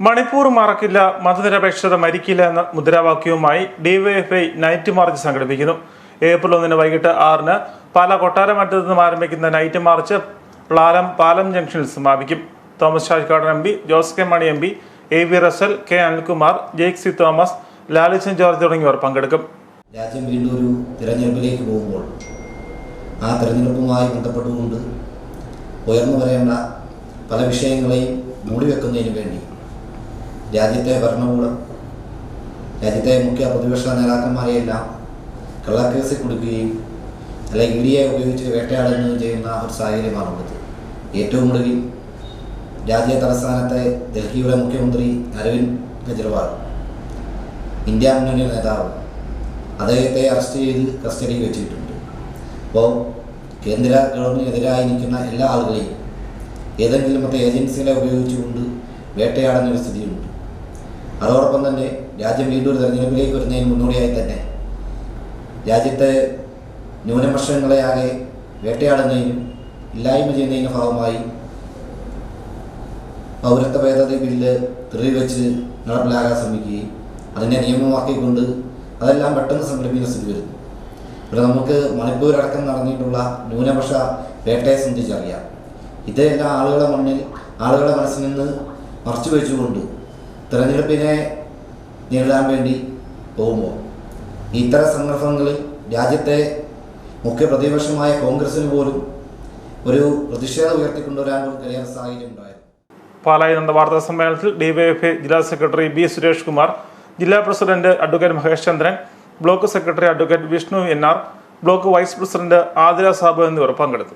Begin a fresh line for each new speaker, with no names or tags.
മണിപ്പൂർ മറക്കില്ല മതനിരപേക്ഷത മരിക്കില്ല എന്ന മുദ്രാവാക്യവുമായി ഡിവൈഎഫ്ഐ നൈറ്റ് മാർച്ച് സംഘടിപ്പിക്കുന്നു. ഏപ്രിൽ ഒന്നിന് വൈകിട്ട് ആറിന് പാല കൊട്ടാരമറ്റത്ത് നിന്നും ആരംഭിക്കുന്ന നൈറ്റ് മാർച്ച് പ്ലാലം പാലം ജംഗ്ഷനിൽ സമാപിക്കും. Thomas Chazhikadan M P Jose K Mani M P A V Rasal K Anilkumar Jaick C Thomas Lalichan George തുടങ്ങിയവർ പങ്കെടുക്കും.
രാജ്യം വീണ്ടും ഒരു തിരഞ്ഞെടുപ്പിലേക്ക് പോകുമ്പോൾ ആ തിരഞ്ഞെടുപ്പുമായി ബന്ധപ്പെട്ടുകൊണ്ട് ഉയർന്നു വരേണ്ട പല വിഷയങ്ങളെയും മൂടിവെക്കുന്നതിന് വേണ്ടി രാജ്യത്തെ ഭരണകൂടം രാജ്യത്തെ മുഖ്യ പ്രതിപക്ഷ നേതാക്കന്മാരെയെല്ലാം കള്ളക്കേസിൽ കൊടുക്കുകയും അല്ലെങ്കിൽ ഇ ഡിയെ ഉപയോഗിച്ച് വേട്ടയാടുകയും ചെയ്യുന്ന ഒരു സാഹചര്യമാണുള്ളത് ഏറ്റവും ഒടുവിൽ രാജ്യ തലസ്ഥാനത്തെ ഡൽഹിയുടെ മുഖ്യമന്ത്രി അരവിന്ദ് കെജ്രിവാൾ ഇന്ത്യ മുന്നണി നേതാവ് അദ്ദേഹത്തെ അറസ്റ്റ് ചെയ്ത് കസ്റ്റഡിയിൽ വെച്ചിട്ടുണ്ട്. അപ്പോൾ കേന്ദ്ര ഗവൺമെന്റിനെതിരായി നിൽക്കുന്ന എല്ലാ ആളുകളെയും ഏതെങ്കിലും മറ്റേ ഏജൻസികളെ ഉപയോഗിച്ചുകൊണ്ട് വേട്ടയാടുന്ന ഒരു സ്ഥിതിയുണ്ട്. അതോടൊപ്പം തന്നെ രാജ്യം വീണ്ടും ഒരു തെരഞ്ഞെടുപ്പിലേക്ക് വരുന്നതിന് മുന്നോടിയായി തന്നെ രാജ്യത്തെ ന്യൂനപക്ഷങ്ങളെ ആകെ വേട്ടയാടുന്നതിനും ഇല്ലായ്മ ചെയ്യുന്നതിന്റെ ഭാഗമായി പൗരത്വ ഭേദഗതി ബില്ല് തെറി വെച്ച് നടപ്പിലാക്കാൻ ശ്രമിക്കുകയും അതിനെ നിയമമാക്കിക്കൊണ്ട് അതെല്ലാം പെട്ടെന്ന് സംഘടിപ്പിക്കുന്ന സ്ഥിതി വരുന്നു. ഇവിടെ നമുക്ക് മണിപ്പൂരടക്കം നടന്നിട്ടുള്ള ന്യൂനപക്ഷ വേട്ടയെ സംബന്ധിച്ചറിയാം ഇതെല്ലാം ആളുകളുടെ മണ്ണിൽ ആളുകളുടെ മനസ്സിൽ നിന്ന് മറച്ചു വെച്ചുകൊണ്ട് തിരഞ്ഞെടുപ്പിനെ നേരിടാൻ വേണ്ടി പോകുമ്പോൾ ഇത്തരം സന്ദർഭങ്ങളിൽ രാജ്യത്തെ മുഖ്യ പ്രതിപക്ഷമായ കോൺഗ്രസിന് പോലും ഒരു പ്രതിഷേധം ഉയർത്തിക്കൊണ്ടുവരാൻ പോലും സാഹചര്യം ഉണ്ടായിരുന്നു.
പാലായിൽ നടന്ന വാർത്താ സമ്മേളനത്തിൽ ഡിവൈഎഫ്ഐ ജില്ലാ സെക്രട്ടറി ബി സുരേഷ് കുമാർ ജില്ലാ president advocate Mahesh Chandran block secretary advocate Vishnu N R block vice president Athira Sabu എന്നിവർ പങ്കെടുത്തു.